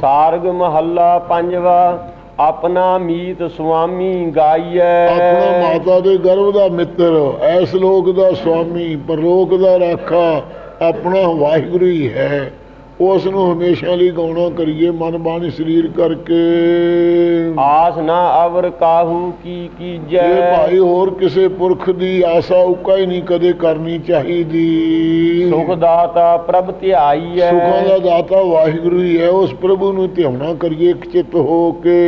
ਸਾਰਗ ਮਹੱਲਾ ਪੰਜਵਾ, ਆਪਣਾ ਮੀਤ ਸੁਆਮੀ ਗਾਈਐ। ਆਪਣਾ ਮਾਤਾ ਦੇ ਗਰਭ ਦਾ ਮਿੱਤਰ, ਐਸ ਲੋਕ ਦਾ ਸੁਆਮੀ, ਪਰਲੋਕ ਦਾ ਰਾਖਾ, ਆਪਣਾ ਵਾਹਿਗੁਰੂ ਹੀ ਹੈ। ਉਸ ਨੂੰ ਹਮੇਸ਼ਾ ਲਈ ਗਾਉਣਾ ਕਰੀਏ ਮਨ ਬਾਣੀ ਸਰੀਰ ਕਰਕੇ। ਆਸ ਨਾ ਅਵਰ ਕਾਹੂ ਕੀ ਇਹ ਕੀਜੈ ਭਾਈ ਹੋਰ ਕਿਸੇ ਪੁਰਖ ਦੀ ਆਸਾ ਉਕਾ ਹੀ ਨਹੀਂ ਕਦੇ ਕਰਨੀ ਚਾਹੀਦੀ। ਸੁਖ ਦਾਤਾ ਪ੍ਰਭ ਧਿਆਈਐ। ਸੁਖਾਂ ਦਾ ਦਾਤਾ ਵਾਹਿਗੁਰੂ ਹੀ ਹੈ ਉਸ ਪ੍ਰਭੂ ਨੂੰ ਧਿਆਉਣਾ ਕਰੀਏ ਇੱਕ ਚਿੱਤ ਹੋ ਕੇ।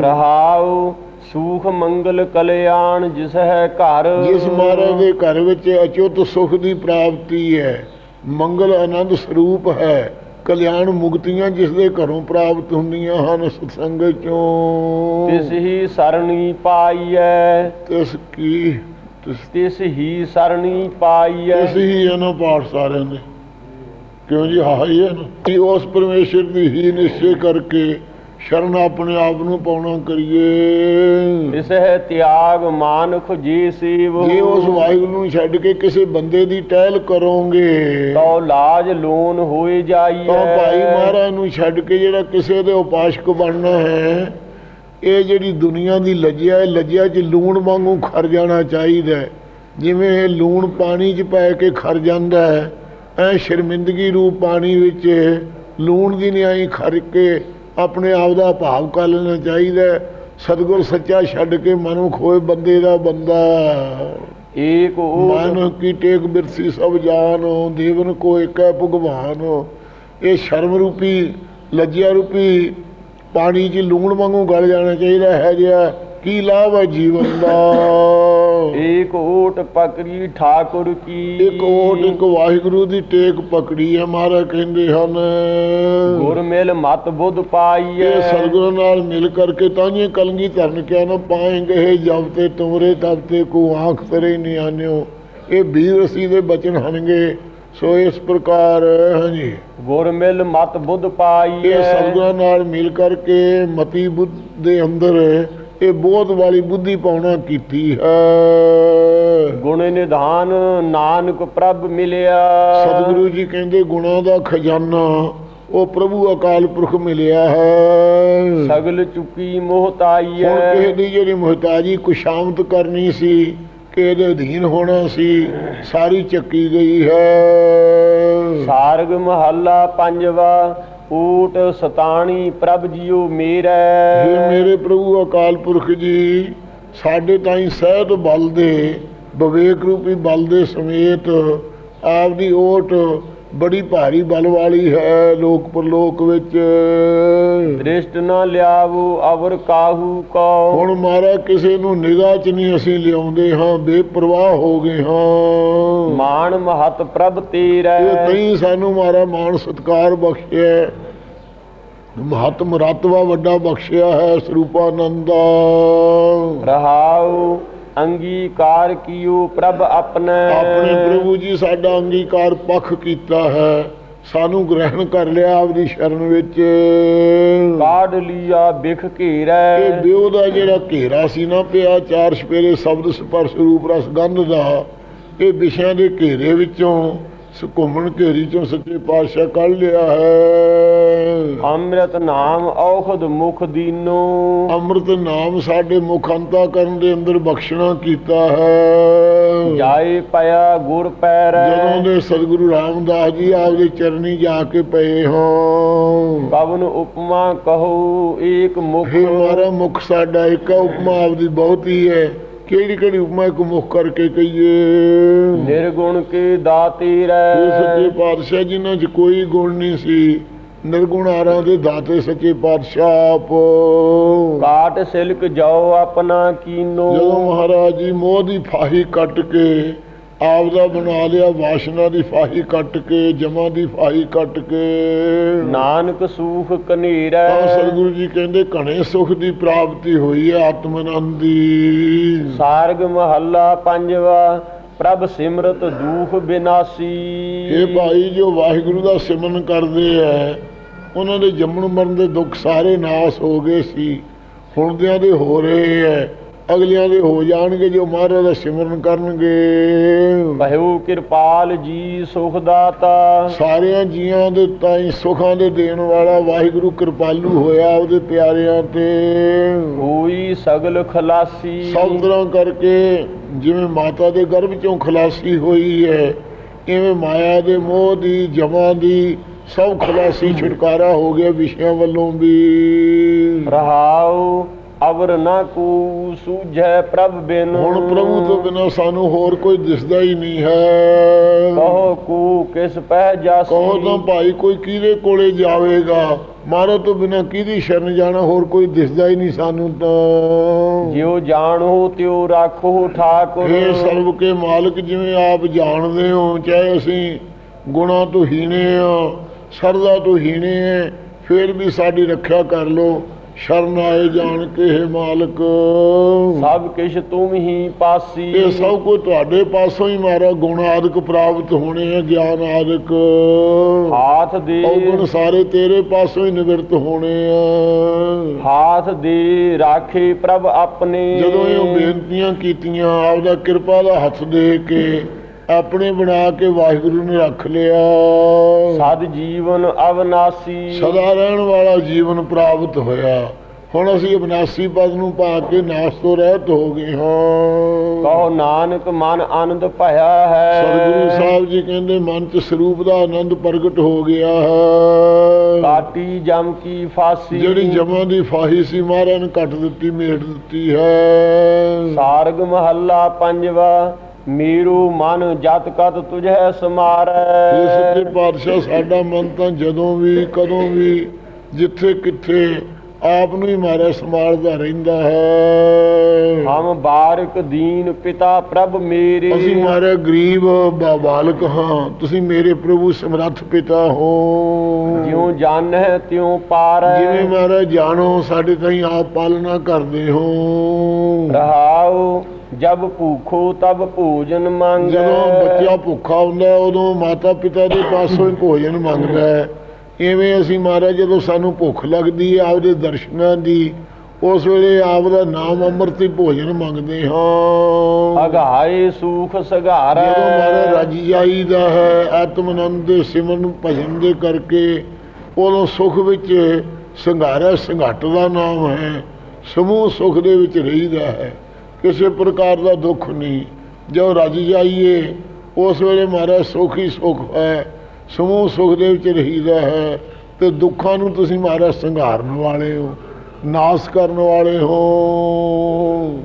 ਰਹਾਉ ਸੂਖ ਮੰਗਲ ਕਲਿਆਣ ਜਿਸ ਹੈ ਘਰ। ਜਿਸ ਮਹਾਰਾਜ ਦੇ ਘਰ ਵਿੱਚ ਅਚੁੱਤ ਸੁਖ ਦੀ ਪ੍ਰਾਪਤੀ ਹੈ। ਮੰਗਲ ਆਨੰਦ ਸਰੂਪ ਹੈ। ਕਲਿਆਣ ਮੁਕਤੀਆਂ ਜਿਸ ਦੇ ਘਰੋਂ ਪ੍ਰਾਪਤ ਹੁੰਦੀਆਂ ਹਨ ਸਤਸੰਗ ਚੋਂ। ਤਿਸ ਹੀ ਸਰਣੀ ਪਾਈਐ। ਤਿਸ ਕੀ ਤਿਸ ਹੀ ਸਰਣੀ ਪਾਈਐ। ਤਿਸ ਹੀ ਇਹਨਾਂ ਪਾਠ ਸਾਰਿਆਂ ਨੇ ਕਿਉਂ ਜੀ ਹਾਂ ਹੀ ਨਾ ਉਸ ਪਰਮੇਸ਼ਰ ਦੀ ਹੀ ਨਿਸ਼ਚੈ ਕਰਕੇ ਸ਼ਰਨ ਆਪਣੇ ਆਪ ਨੂੰ ਪਾਉਣਾ ਕਰੀਏ। ਇਸ ਹੈ ਤਿਆਗ ਮਾਨੁਖ ਜੀ ਸੀਵ। ਜੇ ਉਸ ਵਾਹਿਗੁਰੂ ਨੂੰ ਛੱਡ ਕੇ ਕਿਸੇ ਬੰਦੇ ਦੀ ਟਹਿਲ ਕਰੋਗੇ ਤੋ ਲਾਜ ਲੋਨ ਹੋਏ ਜਾਈਐ। ਤਾਂ ਭਾਈ ਮਹਾਰਾਜ ਨੂੰ ਛੱਡ ਕੇ ਜਿਹੜਾ ਕਿਸੇ ਦੇ ਉਪਾਸ਼ਕ ਬਣਨਾ ਹੈ ਇਹ ਜਿਹੜੀ ਦੁਨੀਆ ਦੀ ਲੱਜਿਆ ਹੈ ਲੱਜਿਆ 'ਚ ਲੂਣ ਵਾਂਗੂ ਖਰ ਜਾਣਾ ਚਾਹੀਦਾ। ਜਿਵੇਂ ਇਹ ਲੂਣ ਪਾਣੀ 'ਚ ਪੈ ਕੇ ਖਰ ਜਾਂਦਾ ਹੈ ਐ ਸ਼ਰਮਿੰਦਗੀ ਰੂਪ ਪਾਣੀ ਵਿੱਚ ਲੂਣ ਦੀ ਨਿਆਈ ਖਰ ਕੇ ਆਪਣੇ ਆਪ ਦਾ ਭਾਵ ਕਰ ਲੈਣਾ ਚਾਹੀਦਾ। ਸਤਿਗੁਰ ਸੱਚਾ ਛੱਡ ਕੇ ਮਨੁੱਖ ਹੋਏ ਬੰਦੇ ਦਾ ਬੰਦਾ। ਏਕ ਓਟ ਮਨ ਕੀ ਟੇਕ ਬਿਰਸੀ ਸਭ ਜਾਨ ਦੇਵਨ ਕੋ ਏਕੈ ਭਗਵਾਨ। ਇਹ ਸ਼ਰਮ ਰੂਪੀ ਲੱਜਿਆ ਰੂਪੀ ਪਾਣੀ 'ਚ ਲੂਣ ਵਾਂਗੂ ਗਲ ਜਾਣਾ ਚਾਹੀਦਾ ਹੈ ਜਿਆ ਕੀ ਲਾਭ ਹੈ ਜੀਵਨ ਦਾ? ਏਕ ਓਟ ਪਕੜੀ ਠਾਕੁਰ ਕੀ। ਇੱਕ ਓਟ ਇੱਕ ਵਾਹਿਗੁਰੂ ਦੀ ਟੇਕ ਪਕੜੀ ਹੈ ਮਹਾਰਾਜ ਕਹਿੰਦੇ ਹਨ। ਗੁਰ ਮਿਲ ਮਤ ਬੁੱਧ ਪਾਈਐ। ਇਹ ਸਤਿਗੁਰੂ ਨਾਲ ਮਿਲ ਕਰਕੇ ਤਾਂ ਇਹ ਕਲਗੀ ਧਰਨ ਕਿਆ ਨਾ ਪਾਏਂਗੇ ਜਬ ਤੇ ਤੁਮਰੇ ਤਬ ਤੇ ਕੋ ਆਂਖ ਤਰੇ ਨਹੀਂ ਆਨਿਓ ਇਹ ਵੀਰ ਅਸੀਂ ਦੇ ਬਚਨ ਹਨਗੇ ਸੋ ਇਸ ਪ੍ਰਕਾਰ ਹਾਂਜੀ। ਗੁਰ ਮਿਲ ਮਤ ਬੁੱਧ ਇਹ ਪਾਈਐ ਸਤਿਗੁਰਾਂ ਨਾਲ ਮਿਲ ਕਰਕੇ ਮਤੀ ਬੁੱਧ ਦੇ ਅੰਦਰ ਇਹ ਬੋਧ ਵਾਲੀ ਬੁੱਧੀ ਪਾਉਣਾ ਕੀਤੀ ਹੈ। ਗੁਣ ਨਿਧਾਨ ਨਾਨਕ ਪ੍ਰਭ ਮਿਲਿਆ। ਸਤਿਗੁਰੂ ਜੀ ਕਹਿੰਦੇ ਗੁਣਾਂ ਦਾ ਖਜ਼ਾਨਾ ਉਹ ਪ੍ਰਭੂ ਅਕਾਲ ਪੁਰਖ ਮਿਲਿਆ ਹੈ। ਸਗਲ ਚੁੱਕੀ ਹੁਣ ਮੋਹਤਾਈਐ ਕਿਸੇ ਦੀ ਜਿਹੜੀ ਮੁਹਤਾਜੀ ਕੁਸ਼ਾਮਤ ਕਰਨੀ ਸੀ ਕਿ ਇਹਦੇ ਅਧੀਨ ਹੋਣਾ ਸੀ ਸਾਰੀ ਚੱਕੀ ਗਈ ਹੈ। ਸਾਰਗ ਮਹੱਲਾ ਪੰਜਵਾ ਊਟ ਸਤਾਣੀ ਪ੍ਰਭ ਜੀਓ हे ਮੇਰਾ ਮੇਰੇ ਪ੍ਰਭੂ ਅਕਾਲ ਪੁਰਖ ਜੀ, ਸਾਡੇ ਤਾਈਂ ਸਹਿਤ ਬਲ ਦੇ, ਵਿਵੇਕ ਰੂਪੀ ਬਲ ਦੇ ਸਮੇਤ ਆਪ ਦੀ ਓਟ ਬੜੀ ਭਾਰੀ ਬਲ ਵਾਲੀ ਹੈ ਲੋਕ ਪਰਲੋਕ ਵਿੱਚ। ਦ੍ਰਿਸ਼ਟ ਨਾ ਲਿਆਵੋ ਅਵਰ ਕਾਹੂ ਕੋ ਹੁਣ ਮਾਰਾ ਕਿਸੇ ਨੂੰ ਨਿਗਾਹ 'ਚ ਨਹੀਂ ਅਸੀਂ ਲਿਆਉਂਦੇ ਹਾਂ ਬੇਪਰਵਾਹ ਹੋ ਗਏ ਹਾਂ। ਮਾਨ ਮਹਤ ਪ੍ਰਭ ਤੇਰਾ। ਇਹ ਨਹੀਂ ਸਾਨੂੰ ਮਾਰਾ ਮਾਣ ਸਤਕਾਰ ਬਖਸ਼ਿਆ। ਮਹਤ ਮਰਤਵਾ ਵੱਡਾ ਬਖਸ਼ਿਆ ਹੈ ਸਰੂਪਾਨੰਦਾ। ਰਹਾਉ ਅੰਗੀਕਾਰ ਕੀਓ ਪ੍ਰਭ ਆਪਣਾ। ਆਪਣੇ ਪ੍ਰਭੂ ਜੀ ਸਾਡਾ ਅੰਗੀਕਾਰ ਪੱਖ ਕੀਤਾ ਹੈ। ਸਾਨੂੰ ਗ੍ਰਹਿਣ ਕਰ ਲਿਆ ਆਪਦੀ ਸ਼ਰਨ ਵਿੱਚ। ਕਾਢ ਲਿਆ ਬਿਖ ਇਹ ਘੇਰੈ ਬਿਉ ਦਾ ਜਿਹੜਾ ਘੇਰਾ ਸੀ ਨਾ ਪਿਆ ਚਾਰ ਸਪੇਰੇ ਸ਼ਬਦ ਸਪਰਸ਼ ਰੂਪ ਰਸ ਗੰਧ ਦਾ ਇਹ ਵਿਸ਼ਿਆਂ ਦੇ ਘੇਰੇ ਵਿੱਚੋਂ ਸ- ਘੁੰਮਣ ਘੇਰੀ ਚੋਂ ਸੱਚੇ ਪਾਤਸ਼ਾਹ ਕੱਢ ਲਿਆ ਹੈ। ਅੰਮ੍ਰਿਤ ਨਾਮ ਔਖਦ ਮੁਖ ਦੀਨੋ। ਅੰਮ੍ਰਿਤ ਨਾਮ ਸਾਡੇ ਮੁਖ ਅੰਤਾ ਕਰਨ ਦੇ ਅੰਦਰ ਬਖਸ਼ਣਾ ਕੀਤਾ ਹੈ। ਜਾਏ ਪਿਆ ਗੁਰ ਪੈਰੈ। ਜਦੋਂ ਦੇ ਸਤਿਗੁਰੂ ਰਾਮਦਾਸ ਜੀ ਆਪਦੇ ਚਰਨੀ ਜਾ ਕੇ ਪਏ ਹੋਂ ਪਵਨ ਉਪਮਾ ਕਹੋ ਏਕ ਮੁਖ। ਮਾਰਾ ਮੁਖ ਸਾਡਾ ਇੱਕ ਉਪਮਾ ਆਪਦੀ ਬਹੁਤੀ ਹੈ। ਕਿਹੜੀ ਕਿਹੜੀ ਉਪਮਾ ਇੱਕ ਮੁਖ ਕਰਕੇ ਕਹੀਏ? ਨਿਰਗੁਣ ਕੇ ਦਾਤੀ ਇਹ ਰੈ ਸੱਚੇ ਪਾਤਸ਼ਾਹ ਜਿਨ੍ਹਾਂ 'ਚ ਕੋਈ ਗੁਣ ਨਹੀਂ ਸੀ। ਨਿਰਗੁਣ ਆਰਾਂ ਦੇ ਦਾਤੇ ਸੱਚੇ ਪਾਤਸ਼ਾਹ ਕਾਟ ਸਿਲਕ ਜਾਓ ਆਪਣਾ ਕੀਨੋ। ਜਦੋਂ ਮਹਾਰਾਜ ਜੀ ਮੋਹ ਦੀ ਫਾਹੀ ਕੱਟ ਕੇ ਆਪ ਦਾ ਬਣਾ ਲਿਆ ਵਾਸ਼ਨਾ ਦੀ ਫਾਹੀ ਕੱਟ ਕੇ ਜਮਾ ਦੀ ਫਾਹੀ ਕੱਟ ਕੇ। ਨਾਨਕ ਸੂਖ ਤਾਂ ਕਨੇਰੈ ਸਤਿਗੁਰੂ ਜੀ ਕਹਿੰਦੇ ਘਣੇ ਸੁਖ ਦੀ ਪ੍ਰਾਪਤੀ ਹੋਈ ਹੈ ਆਤਮ ਆਨੰਦ ਦੀ ਸਾਰਗ ਮਹੱਲਾ ਪੰਜਵਾ ਪ੍ਰਭ ਸਿਮਰਤ ਦੂਖ ਬਿਨਾਸੀ। ਇਹ ਭਾਈ ਜੋ ਵਾਹਿਗੁਰੂ ਦਾ ਸਿਮਰਨ ਕਰਦੇ ਐ ਉਹਨਾਂ ਦੇ ਜੰਮਣ ਮਰਨ ਦੇ ਦੁੱਖ ਸਾਰੇ ਨਾਸ ਹੋ ਗਏ ਸੀ। ਹੁਣ ਦਿਆਂ ਦੇ ਹੋ ਰਹੇ ਐ ਅਗਲਿਆਂ ਦੇ ਹੋ ਜਾਣਗੇ ਜੋ ਮਹਾਰਾਜ ਦਾ ਸਿਮਰਨ ਕਰਨਗੇ। ਭਇਓ ਕਿਰਪਾਲ ਜੀ ਸੁਖ ਦਾਤਾ ਸਾਰਿਆਂ ਜੀਆਂ ਦੇ ਤਾਈ ਸੁਖਾਂ ਦੇ ਦੇਣ ਵਾਲਾ ਵਾਹਿਗੁਰੂ ਕਿਰਪਾਲੂ ਹੋਇਆ ਉਹਦੇ ਪਿਆਰਿਆਂ ਤੇ। ਹੋਈ ਸਗਲ ਖਲਾਸੀ। ਤਰ੍ਹਾਂ ਕਰਕੇ ਜਿਵੇਂ ਮਾਤਾ ਦੇ ਗਰਭ ਚੋਂ ਖਲਾਸੀ ਹੋਈ ਹੈ ਇਵੇਂ ਮਾਇਆ ਦੇ ਮੋਹ ਦੀ ਜਮਾਂ ਦੀ ਸਭ ਖਲਾਸੀ ਛੁਟਕਾਰਾ ਹੋ ਗਿਆ ਵਿਸ਼ਿਆਂ ਵੱਲੋਂ ਵੀ। ਰਹਾਉ ਅਵਰ ਨਾ ਕੋ ਸੂਝੈ ਪ੍ਰਭ ਬਿਨ। ਹੁਣ ਪ੍ਰਭੂ ਤੋਂ ਬਿਨਾਂ ਸਾਨੂੰ ਹੋਰ ਕੋਈ ਦਿਸਦਾ ਹੀ ਨਹੀਂ ਹੈ। ਕਹੋ ਕੂ ਕਿਸ ਪਹਿ ਜਾਸੀ। ਕਹੋ ਤਾਂ ਭਾਈ ਕੋਈ ਕਿਹਦੇ ਕੋਲੇ ਜਾਵੇਗਾ? ਮਾਰੇ ਤੋਂ ਬਿਨਾਂ ਕਿਹਦੀ ਸ਼ਰਨ ਜਾਣਾ ਹੋਰ ਕੋਈ ਦਿਸਦਾ ਹੀ ਨਹੀਂ ਸਾਨੂੰ ਤਾਂ। ਜਿਉ ਜਾਣੋ ਤਿਉ ਰਾਖੋ ਠਾਕੁਰ। ਇਹ ਸਰਬ ਕੇ ਮਾਲਕ ਜਿਵੇਂ ਆਪ ਜਾਣਦੇ ਹੋ ਚਾਹੇ ਅਸੀਂ ਗੁਣਾ ਤੋਂ ਹੀਣੇ ਆ ਸਰਦਾ ਤੋਂ ਹੀਣੇ ਆ ਫਿਰ ਵੀ ਸਾਡੀ ਰੱਖਿਆ ਕਰ ਲੋ। ਸ਼ਰਨ ਆਏ ਜਾਣ ਕੇ ਹੈ ਮਾਲਕ। ਸਭ ਕਿਛ ਤੁਮ ਹੀ ਪਾਸੀ। ਇਹ ਸਭ ਕੁਝ ਤੁਹਾਡੇ ਪਾਸੋਂ ਹੀ ਮਾਰਾ ਗੁਣ ਆਦਿਕ ਪ੍ਰਾਪਤ ਹੋਣੇ ਆ ਗਿਆਨ ਆਦਿਕ। ਹਾਥ ਦੇ ਔਗਣ ਸਾਰੇ ਤੇਰੇ ਪਾਸੋਂ ਹੀ ਨਿਵਰਤ ਹੋਣੇ ਆ। ਹਾਥ ਦੇ ਰਾਖੇ ਪ੍ਰਭ ਆਪਣੇ। ਜਦੋਂ ਇਹ ਬੇਨਤੀਆਂ ਕੀਤੀਆਂ ਆਪਦਾ ਕਿਰਪਾ ਦਾ ਹੱਥ ਦੇ ਕੇ ਆਪਣੇ ਬਣਾ ਕੇ ਵਾਹਿਗੁਰੂ ਨੇ ਰੱਖ ਲਿਆ। ਸਦ ਜੀਵਨ ਅਵਨਾਸੀ। ਸਦਾ ਰਹਿਣ ਵਾਲਾ ਜੀਵਨ ਪ੍ਰਾਪਤ ਹੋਇਆ। ਹੁਣ ਅਸੀਂ ਅਬਨਾਸੀ ਪਦ ਨੂੰ ਪਾ ਕੇ ਨਾਸ ਤੋਂ ਰਹਿਤ ਹੋ ਗਏ ਹਾਂ। ਕਹੋ ਨਾਨਕ ਮਨ ਆਨੰਦ ਭਇਆ ਹੈ। ਸਤਿਗੁਰੂ ਸਾਹਿਬ ਜੀ ਕਹਿੰਦੇ ਮਨ ਚ ਸਰੂਪ ਦਾ ਆਨੰਦ ਪ੍ਰਗਟ ਹੋ ਗਿਆ ਹੈ। ਕਾਟੀ ਜਮ ਕੀ ਫਾਸੀ। ਜਿਹੜੀ ਜਮਾਂ ਦੀ ਫਾਹੀ ਸੀ ਮਹਾਰਾਜ ਨੇ ਕੱਟ ਦਿੱਤੀ ਮੇਟ ਦਿੱਤੀ ਹੈ। ਸਾਰਗ ਮਹੱਲਾ ਪੰਜਵਾ। ਮੇਰੂ ਮਨ ਜਤ ਕਤ ਤੁਝੈ ਇਹ ਸਮਾਰੈ ਸੱਚੇ ਪਾਤਸ਼ਾਹ ਸਾਡਾ ਮਨ ਤਾਂ ਜਦੋਂ ਵੀ ਕਦੋਂ ਵੀ ਜਿੱਥੇ ਕਿੱਥੇ ਆਪ ਨੂੰ ਹੀ ਮਾਰਾ ਸੰਭਾਲਦਾ ਰਹਿੰਦਾ ਹੈ। ਹਮ ਬਾਰਕ ਦੀਨ ਪਿਤਾ ਪ੍ਰਭ ਮੇਰੇ। ਅਸੀਂ ਮਾਰੇ ਗਰੀਬ ਬਾਲਕ ਹਾਂ ਤੁਸੀਂ ਮੇਰੇ ਪ੍ਰਭੂ ਸਮਰੱਥ ਪਿਤਾ ਹੋ। ਜਿਉ ਜਾਣੈ ਤਿਉ ਪਾਰੈ। ਜਿਵੇਂ ਮਾਰਾ ਜਾਣੋ ਸਾਡੇ ਤਾਈਂ ਆਪ ਪਾਲਣਾ ਕਰਦੇ ਹੋ। ਰਹਾਉ ਜਬ ਭੂਖੋ ਤਬ ਭੋਜਨ ਮੰਗੈ। ਜਦੋਂ ਬੱਚਾ ਭੁੱਖਾ ਹੁੰਦਾ ਉਦੋਂ ਮਾਤਾ ਪਿਤਾ ਦੇ ਪਾਸੋਂ ਹੀ ਭੋਜਨ ਮੰਗਦਾ ਹੈ। ਐਵੇਂ ਅਸੀਂ ਮਹਾਰਾਜ ਜਦੋਂ ਸਾਨੂੰ ਭੁੱਖ ਲੱਗਦੀ ਹੈ ਆਪਦੇ ਦਰਸ਼ਨਾਂ ਦੀ ਉਸ ਵੇਲੇ ਆਪ ਦਾ ਨਾਮ ਅੰਮ੍ਰਿਤ ਹੀ ਭੋਜਨ ਮੰਗਦੇ ਹਾਂ। ਅਗਾਏ ਸੂਖ ਸਗਾਰੈ ਜਦੋਂ ਮਹਾਰਾਜ ਰਾਜੀ ਜਾਈਦਾ ਹੈ ਆਤਮ ਆਨੰਦ ਦੇ ਸਿਮਰਨ ਭਜਨ ਦੇ ਕਰਕੇ ਉਦੋਂ ਸੁਖ ਵਿੱਚ ਸੰਘਾਰਾ ਸੰਘਟ ਦਾ ਨਾਮ ਹੈ ਸਮੂਹ ਸੁਖ ਦੇ ਵਿੱਚ ਰਹੀਦਾ ਹੈ। ਕਿਸੇ ਪ੍ਰਕਾਰ ਦਾ ਦੁੱਖ ਨਹੀਂ। ਜੋ ਰਾਜੀ ਜਾਈਏ ਉਸ ਵੇਲੇ ਮਹਾਰਾਜ ਸੁਖ ਹੀ ਸੁਖ ਹੈ ਸਮੂਹ ਸੁਖ ਦੇ ਵਿੱਚ ਰਹੀਦਾ ਹੈ। ਤੇ ਦੁੱਖਾਂ ਨੂੰ ਤੁਸੀਂ ਮਹਾਰਾਜ ਸੰਘਾਰਨ ਵਾਲੇ ਹੋ ਨਾਸ ਕਰਨ ਵਾਲੇ ਹੋ।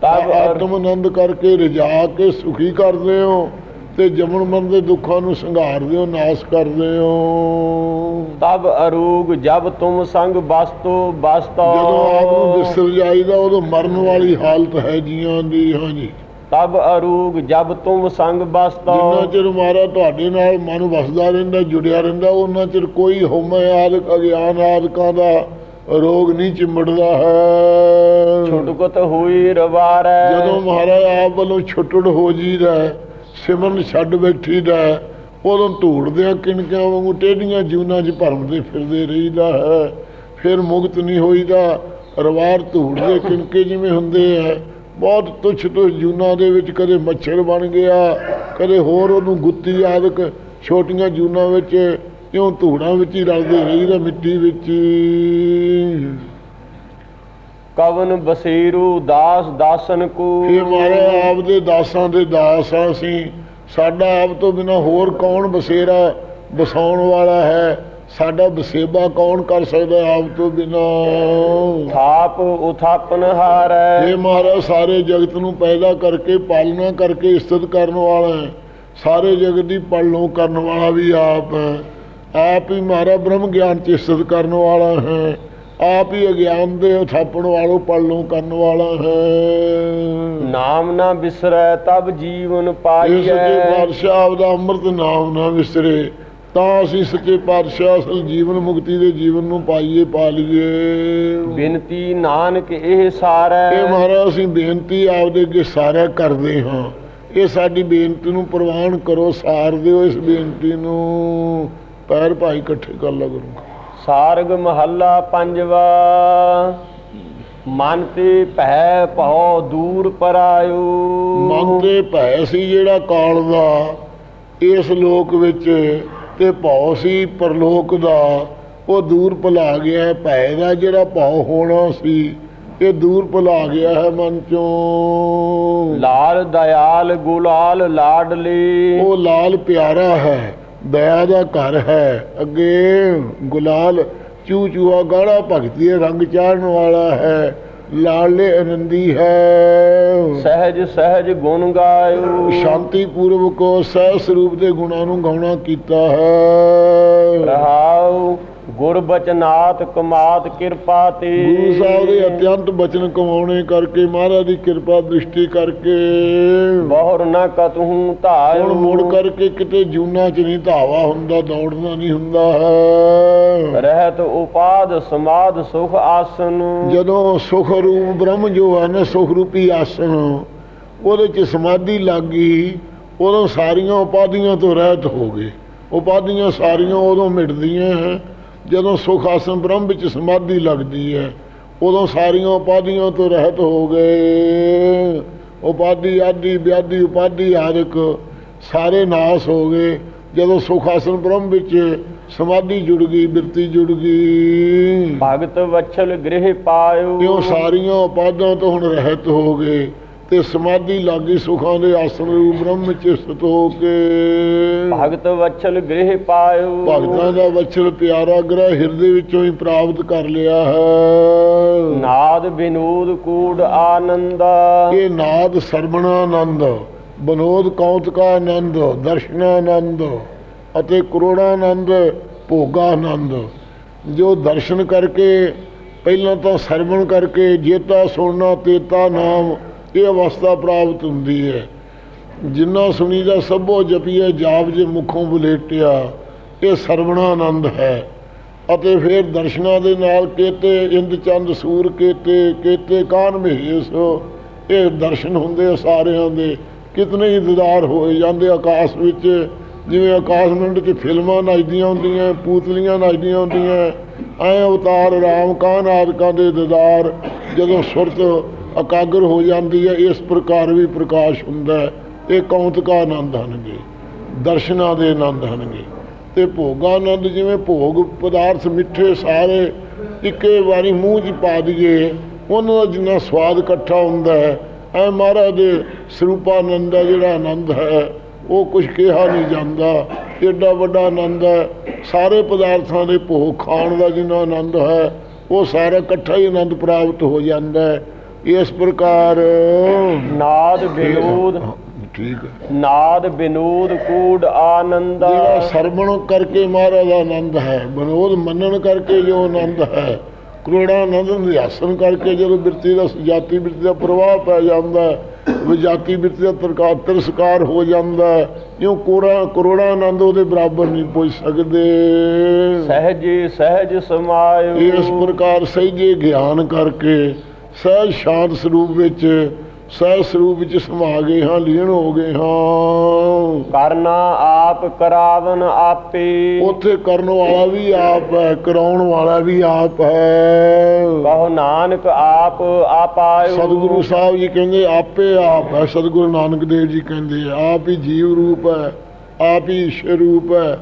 ਤਬ ਆਤਮ ਆਨੰਦ ਕਰਕੇ ਰਜਾ ਕੇ ਸੁਖੀ ਕਰਦੇ ਹੋ। ਤੇ ਜਮਨ ਮਨ ਦੇ ਦੁੱਖਾਂ ਨੂੰ ਸੰਘਾਰਦੇ ਹੋ ਨਾਸ ਕਰਦੇ ਹੋ ਤਬ ਅਰੂਗ ਜਬ ਤੁਮ ਸੰਗ ਬਸਤੋ ਬਸਤੋ। ਜਦੋਂ ਆਪ ਨੂੰ ਵਿਸਰ ਜਾਈਦਾ ਉਦੋਂ ਮਰਨ ਵਾਲੀ ਹਾਲਤ ਹੈ ਜੀਆਂ ਦੀ ਹਾਂਜੀ। ਤਬ ਅਰੂਗ ਜਬ ਤੁਮ ਸੰਗ ਬਸਤੋ। ਜਿੰਨਾ ਚਿਰ ਮਾਰਾ ਤੁਹਾਡੇ ਨਾਲ ਮਨ ਵਸਦਾ ਰਹਿੰਦਾ ਜੁੜਿਆ ਰਹਿੰਦਾ ਉਹਨਾਂ ਚਿਰ ਕੋਈ ਹਉਮੈ ਆਦਿਕ ਅਗਿਆਨ ਆਦਿਕਾਂ ਦਾ ਰੋਗ ਨਹੀਂ ਚਿੰਬੜਦਾ ਹੈ। ਛੁਟਕਤ ਹੋਈ ਰਵਾਰੈ। ਜਦੋਂ ਮਹਾਰਾਜ ਆਪ ਵੱਲੋਂ ਛੁੱਟੜ ਹੋ ਜੀਦਾ ਸਿਮਰਨ ਛੱਡ ਬੈਠੀ ਦਾ ਉਦੋਂ ਧੂੜਦਿਆਂ ਕਿਣਕਿਆਂ ਵਾਂਗੂ ਟੇਢੀਆਂ ਜੂਨਾਂ 'ਚ ਭਰਮਦੇ ਫਿਰਦੇ ਰਹੀਦਾ ਹੈ। ਫਿਰ ਮੁਕਤ ਨਹੀਂ ਹੋਈਦਾ, ਰਵਾਰ ਧੂੜਦੇ ਕਿਣਕੇ ਜਿਵੇਂ ਹੁੰਦੇ ਆ। ਬਹੁਤ ਤੁਛ ਤੁੱਛ ਜੂਨਾਂ ਦੇ ਵਿੱਚ ਕਦੇ ਮੱਛਰ ਬਣ ਗਿਆ, ਕਦੇ ਹੋਰ ਉਹਨੂੰ ਗੁੱਤੀ ਆਦਿਕ ਛੋਟੀਆਂ ਜੂਨਾਂ ਵਿੱਚ, ਇਉਂ ਧੂੜਾਂ ਵਿੱਚ ਹੀ ਰਲਦੇ ਰਹੀਦਾ ਮਿੱਟੀ ਵਿੱਚ। ਹੀ ਕਵਨ ਬਸੇਰੂ ਦਾਸ ਦਾਸਨ ਕੋ। ਇਹ ਮਾਰੇ ਆਪ ਦੇ ਦਾਸਾਂ ਦੇ ਦਾਸ ਆ ਅਸੀਂ। ਸਾਡਾ ਆਪ ਤੋਂ ਬਿਨਾ ਹੋਰ ਕੌਣ ਬਸੇਰਾ ਬਸਾਉਣ ਵਾਲਾ ਹੈ? ਸਾਡਾ ਬਸੇਬਾ ਕੌਣ ਕਰ ਸਕਦਾ ਆਪ ਤੋਂ ਬਿਨਾ? ਥਾਪ ਉਥਾਪਨ ਹਾਰੈ। ਇਹ ਮਹਾਰਾਜ ਸਾਰੇ ਜਗਤ ਨੂੰ ਪੈਦਾ ਕਰਕੇ ਪਾਲਣਾ ਕਰਕੇ ਇਸਤਤ ਕਰਨ ਵਾਲਾ ਹੈ। ਸਾਰੇ ਜਗਤ ਦੀ ਪਾਲਣਾ ਕਰਨ ਵਾਲਾ ਵੀ ਆਪ ਹੈ। ਆਪ ਹੀ ਮਹਾਰਾਜ ਬ੍ਰਹਮ ਗਿਆਨ ਚ ਇਸਤਤ ਕਰਨ ਵਾਲਾ ਹੈ। ਆਪ ਹੀ ਅਗਿਆਨ ਦੇ ਉਥਾਪਣ ਵਾਲੋ ਪਾਲਣਾ ਕਰਨ ਵਾਲਾ ਹੈ। ਨਾਮ ਨਾ ਬਿਸਰੈ ਤਬ ਜੀਵਨ ਇਹ ਸੱਚੇ ਪਾਈਐ ਪਾਤਸ਼ਾਹ ਦਾ ਅੰਮ੍ਰਿਤ ਨਾਮ ਨਾ ਵਿਸਰੇ ਤਾਂ ਅਸੀਂ ਸੱਚੇ ਪਾਤਸ਼ਾਹ ਅਸਲ ਜੀਵਨ ਮੁਕਤੀ ਦੇ ਜੀਵਨ ਨੂੰ ਪਾਈਏ ਪਾ ਲਈਏ। ਬਿਨਤੀ ਨਾਨਕ ਇਹ ਸਾਰੈ। ਇਹ ਮਹਾਰਾਜ ਅਸੀਂ ਬੇਨਤੀ ਆਪਦੇ ਅੱਗੇ ਸਾਰਿਆਂ ਕਰਦੇ ਹਾਂ। ਇਹ ਸਾਡੀ ਬੇਨਤੀ ਨੂੰ ਪ੍ਰਵਾਨ ਕਰੋ ਸਾਰ ਦਿਓ ਇਸ ਬੇਨਤੀ ਨੂੰ। ਪੈਰ ਭਾਈ ਇਕੱਠੇ ਕਰ ਲਾ ਕਰੂੰਗਾ ਸਾਰਗ ਮਹੱਲਾ ਪੰਜਵਾ। ਮਨ ਤੇ ਭੈ ਭਉ ਦੂਰ ਪਰਾਇਓ। ਮਨ ਤੇ ਭੈ ਸੀ ਜਿਹੜਾ ਕਾਲ ਦਾ ਇਸ ਲੋਕ ਵਿੱਚ ਤੇ ਭਉ ਸੀ ਪਰਲੋਕ ਦਾ। ਉਹ ਦੂਰ ਭੁਲਾ ਗਿਆ ਹੈ। ਭੈ ਦਾ ਜਿਹੜਾ ਭਉ ਹੋਣਾ ਸੀ ਇਹ ਦੂਰ ਭੁਲਾ ਗਿਆ ਹੈ ਮਨ ਚੋਂ। ਲਾਲ ਦਇਆਲ ਗੁਲਾਲ ਲਾਡਲੇ। ਉਹ ਲਾਲ ਪਿਆਰਾ ਹੈ ਦਇਆ ਦਾ ਘਰ ਹੈ। ਅੱਗੇ ਗੁਲਾਲ ਚੂ ਚੂਆ ਗਾੜਾ ਭਗਤੀ ਦੇ ਰੰਗ ਚਾੜਨ ਵਾਲਾ ਹੈ। ਲਾਲੇ ਆਨੰਦੀ ਹੈ। ਸਹਿਜ ਸਹਿਜ ਗੁਣ ਗਾਇਓ। ਸ਼ਾਂਤੀ ਪੂਰਵਕ ਸਹਿ ਸਰੂਪ ਦੇ ਗੁਣਾਂ ਨੂੰ ਗਾਉਣਾ ਕੀਤਾ ਹੈ। ਰਹਾਉ ਗੁਰ ਬਚਨਾਤ ਕਮਾਤ ਕਿਰਪਾ ਤੇ। ਗੁਰੂ ਸਾਹਿਬ ਦੇ ਅਤਿਅੰਤ ਬਚਨ ਕਮਾਉਣੇ ਕਰਕੇ ਮਹਾਰਾਜ ਦੀ ਕਿਰਪਾ ਦ੍ਰਿਸ਼ਟੀ ਕਰਕੇ। ਬਹੁਰ ਨ ਕਤਹੂ ਧਾਇਓ। ਹੁਣ ਮੁੜ ਕਰਕੇ ਕਿਤੇ ਜੂਨਾ ਚ ਨਹੀਂ ਧਾਵਾ ਹੁੰਦਾ ਦੌੜਨਾ ਨਹੀਂ ਹੁੰਦਾ ਹੈ। ਰਹਿਤ ਉਪਾਦ ਸਮਾਦ ਸੁਖ ਆਸਨ। ਜਦੋਂ ਸੁਖ ਰੂਪ ਬ੍ਰਹਮ ਜੋ ਹੈ ਨਾ ਸੁਖ ਰੂਪੀ ਆਸਣ ਉਹਦੇ ਚ ਸਮਾਧੀ ਲੱਗ ਗਈ ਉਦੋਂ ਸਾਰੀਆਂ ਉਪਾਧੀਆਂ ਤੋਂ ਰਹਿਤ ਹੋ ਗਏ। ਉਪਾਧੀਆਂ ਸਾਰੀਆਂ ਉਦੋਂ ਮਿਟਦੀਆਂ ਹੈ। ਜਦੋਂ ਸੁਖ ਆਸਣ ਬ੍ਰਹਮ ਵਿੱਚ ਸਮਾਧੀ ਲੱਗਦੀ ਹੈ ਉਦੋਂ ਸਾਰੀਆਂ ਉਪਾਧੀਆਂ ਤੋਂ ਰਹਿਤ ਹੋ ਗਏ। ਉਪਾਧੀ ਆਦੀ ਵਿਆਦੀ ਉਪਾਧੀ ਆਦਿਕ ਸਾਰੇ ਨਾਸ ਹੋ ਗਏ। ਜਦੋਂ ਸੁਖ ਆਸਣ ਬ੍ਰਹਮ ਵਿੱਚ ਸਮਾਧੀ ਜੁੜ ਗਈ ਬਿਰਤੀ ਜੁੜ ਗਈ। ਭਗਤ ਵਛਲ ਗ੍ਰਹਿ ਪਾਇਓ। ਉਹ ਸਾਰੀਆਂ ਉਪਾਦਾਂ ਤੋਂ ਹੁਣ ਰਹਿਤ ਹੋ ਗਏ। ਤੇ ਸਮਾਧੀ ਲਾਗੀ ਸੁਖਾਂ ਦੇ ਆਸਣ ਰੂਪ ਬ੍ਰਹਮ ਵਿੱਚ ਸਥਿਤ ਹੋ ਕੇ। ਭਗਤ ਵਛਲ ਗ੍ਰਹਿ ਪਾਇਓ। ਭਗਤਾਂ ਦਾ ਵਛਲ ਪਿਆਰਾ ਗ੍ਰਹਿ ਹਿਰਦੇ ਵਿੱਚੋਂ ਹੀ ਪ੍ਰਾਪਤ ਕਰ ਲਿਆ ਹੈ। ਨਾਦ ਬਿਨੂਦ ਕੂੜ ਆਨੰਦਾ। ਇਹ ਨਾਦ ਸਰਵਣਾਨੰਦ ਬਨੋਦ ਕੌਤਕਾ ਆਨੰਦ ਦਰਸ਼ਨਾਨੰਦ ਅਤੇ ਕਰੋੜਾਨੰਦ ਭੋਗਾਨੰਦ। ਜੋ ਦਰਸ਼ਨ ਕਰਕੇ ਪਹਿਲਾਂ ਤਾਂ ਸਰਵਣ ਕਰਕੇ ਜੇਤਾ ਸੁਣਨਾ ਤੇਤਾ ਨਾਮ ਇਹ ਅਵਸਥਾ ਪ੍ਰਾਪਤ ਹੁੰਦੀ ਹੈ। ਜਿੰਨਾ ਸੁਣੀ ਦਾ ਸਭੋ ਜਪੀਏ ਜਾਪ ਜੇ ਮੁਖੋਂ ਬੁਲੇਟਿਆ, ਇਹ ਸਰਵਣਾਨੰਦ ਹੈ। ਅਤੇ ਫਿਰ ਦਰਸ਼ਨਾਂ ਦੇ ਨਾਲ ਕੇਤੇ ਇੰਦ ਚੰਦ, ਸੂਰ ਕੇਤੇ ਕੇਤੇ ਕਾਨ ਮਹੇਸ਼, ਇਹ ਦਰਸ਼ਨ ਹੁੰਦੇ ਆ ਸਾਰਿਆਂ ਦੇ। ਕਿਤਨੇ ਹੀ ਦੀਦਾਰ ਹੋਏ ਜਾਂਦੇ ਆਕਾਸ਼ ਵਿੱਚ। ਜਿਵੇਂ ਆਕਾਸ਼ ਮੰਡ 'ਚ ਫਿਲਮਾਂ ਨੱਚਦੀਆਂ ਹੁੰਦੀਆਂ, ਪੂਤਲੀਆਂ ਨੱਚਦੀਆਂ ਹੁੰਦੀਆਂ, ਐ ਅਵਤਾਰ ਰਾਮ ਕਾਨ ਆਦਿਕਾਂ ਦੇ ਦੀਦਾਰ। ਜਦੋਂ ਸੁਰਤ ਇਕਾਗਰ ਹੋ ਜਾਂਦੀ ਹੈ, ਇਸ ਪ੍ਰਕਾਰ ਵੀ ਪ੍ਰਕਾਸ਼ ਹੁੰਦਾ ਹੈ। ਇਹ ਕੌਂਤਕਾ ਆਨੰਦ ਹਨਗੇ, ਦਰਸ਼ਨਾਂ ਦੇ ਆਨੰਦ ਹਨਗੇ। ਤੇ ਭੋਗਾਨੰਦ ਜਿਵੇਂ ਭੋਗ ਪਦਾਰਥ ਮਿੱਠੇ ਸਾਰੇ, ਇੱਕੇ ਵਾਰੀ ਮੂੰਹ 'ਚ ਪਾ ਦਈਏ, ਉਹਨਾਂ ਦਾ ਜਿੰਨਾ ਸਵਾਦ ਇਕੱਠਾ ਹੁੰਦਾ ਹੈ, ਐ ਮਹਾਰਾਜ ਦੇ ਸਰੂਪਾਨੰਦ ਦਾ ਜਿਹੜਾ ਆਨੰਦ ਹੈ, ਉਹ ਕੁਝ ਕਿਹਾ ਨਹੀਂ ਜਾਂਦਾ। ਏਡਾ ਵੱਡਾ ਆਨੰਦ ਹੈ, ਸਾਰੇ ਪਦਾਰਥਾਂ ਦੇ ਭੋਗ ਖਾਣ ਦਾ ਜਿੰਨਾ ਆਨੰਦ ਹੈ, ਉਹ ਸਾਰਾ ਇਕੱਠਾ ਹੀ ਆਨੰਦ ਪ੍ਰਾਪਤ ਹੋ ਜਾਂਦਾ ਹੈ। ਇਸ ਪ੍ਰਕਾਰ ਨਾਦ ਬਿਨੂਦ ਠੀਕ ਹੈ। ਨਾਦ ਬਿਨੂਦ ਕੂੜ ਆਨੰਦਾ। ਜਿਹੜਾ ਸਰਵਣ ਕਰਕੇ ਮਹਾਰਾਜ ਆਨੰਦ ਹੈ ਬਨੋਦ ਮੰਨਣ ਕਰਕੇ ਜੋ ਆਨੰਦ ਹੈ ਕਰੋੜਾ ਆਨੰਦ ਨਿਆਸਨ ਕਰਕੇ ਜਦੋਂ ਬਿਰਤੀ ਦਾ ਜਾਤੀ ਬਿਰਤੀ ਦਾ ਪ੍ਰਵਾਹ ਪੈ ਜਾਂਦਾ ਹੈ ਵਿਜਾਤੀ ਬਿਰਤੀ ਦਾ ਤਰਕਾਰ ਤਿਰਸਕਾਰ ਹੋ ਜਾਂਦਾ ਹੈ ਇਉਂ ਕੋੜਾ ਕਰੋੜਾ ਆਨੰਦ ਉਹਦੇ ਬਰਾਬਰ ਨਹੀਂ ਪੁੱਜ ਸਕਦੇ। ਸਹਿਜੇ ਸਹਿਜ ਸਮਾਇਓ। ਇਸ ਪ੍ਰਕਾਰ ਸਹਿਜੇ ਗਿਆਨ ਕਰਕੇ ਸਹਿਜ ਸ਼ਾਂਤ ਸਰੂਪ ਵਿੱਚ ਸਹਿਜ ਸਰੂਪ ਵਿੱਚ ਸਮਾ ਗਏ ਹਾਂ ਲੀਨ ਹੋ ਗਏ ਹਾਂ। ਕਰਨਾ ਆਪ ਕਰਾਵਨ ਆਪੇ। ਉੱਥੇ ਕਰਨ ਵਾਲਾ ਵੀ ਆਪ ਹੈ ਕਰਾਉਣ ਵਾਲਾ ਵੀ ਆਪ ਹੈ। ਕਹੋ ਨਾਨਕ ਆਪ ਆਪਾਇਓ। ਸਤਿਗੁਰੂ ਸਾਹਿਬ ਜੀ ਕਹਿੰਦੇ ਆਪੇ ਆਪ ਹੈ। ਸਤਿਗੁਰੂ ਨਾਨਕ ਦੇਵ ਜੀ ਕਹਿੰਦੇ ਆਪ ਹੀ ਜੀਵ ਰੂਪ ਹੈ ਆਪ ਹੀ ਈਸ਼ਰ ਰੂਪ ਹੈ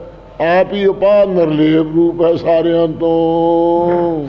ਆਪ ਹੀ ਉਪਾ ਨਿਰਲੇਪ ਰੂਪ ਹੈ ਸਾਰਿਆਂ ਤੋਂ।